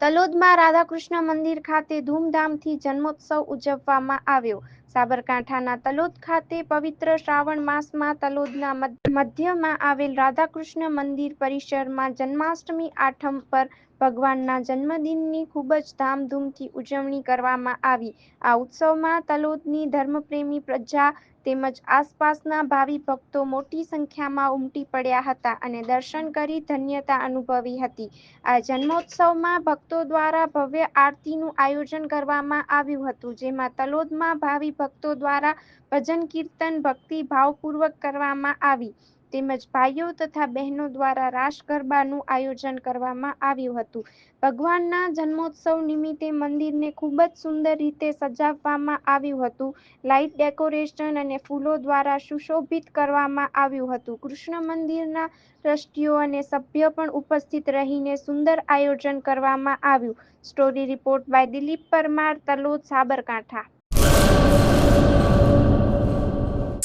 તલોદમાં રાધાકૃષ્ણ મંદિર ખાતે ધૂમધામથી જન્મોત્સવ ઉજવવામાં આવ્યો. સાબરકાંઠાના તલોદ ખાતે પવિત્ર શ્રાવણ માસમાં તલોદના મધ્યમાં આવેલ રાધાકૃષ્ણ મંદિર પરિસરમાં જન્માષ્ટમી આઠમ પર ભગવાનના જન્મદિનની ખૂબ જ ધામધૂમથી ઉજવણી કરવામાં આવી. આ ઉત્સવમાં તલોદની ધર્મપ્રેમી પ્રજા તેમજ આસપાસના ભાવિ ભક્તો મોટી સંખ્યામાં ઉમટી પડ્યા હતા અને દર્શન કરી ધન્યતા અનુભવી હતી. આ જન્મોત્સવમાં ભક્તો દ્વારા ભવ્ય આરતીનું આયોજન કરવામાં આવ્યું હતું, જેમાં તલોદમાં ભાવિ ભક્તો દ્વારા ભજન કીર્તન ભક્તિ ભાવપૂર્વક કરવામાં આવી. તેમજ ભાઈઓ તથા બહેનો દ્વારા રાસ ગરબાનું આયોજન કરવામાં આવ્યું હતું. ભગવાનના જન્મોત્સવ નિમિત્તે મંદિરને ખૂબ જ સુંદર રીતે સજાવવામાં આવ્યું હતું. લાઇટ ડેકોરેશન અને ફૂલો દ્વારા સુશોભિત કરવામાં આવ્યું હતું. કૃષ્ણ મંદિરના ટ્રસ્ટીઓ અને સભ્ય પણ ઉપસ્થિત રહીને સુંદર આયોજન કરવામાં આવ્યું. Story report by Dilip Parmar, Talod Sabarkantha.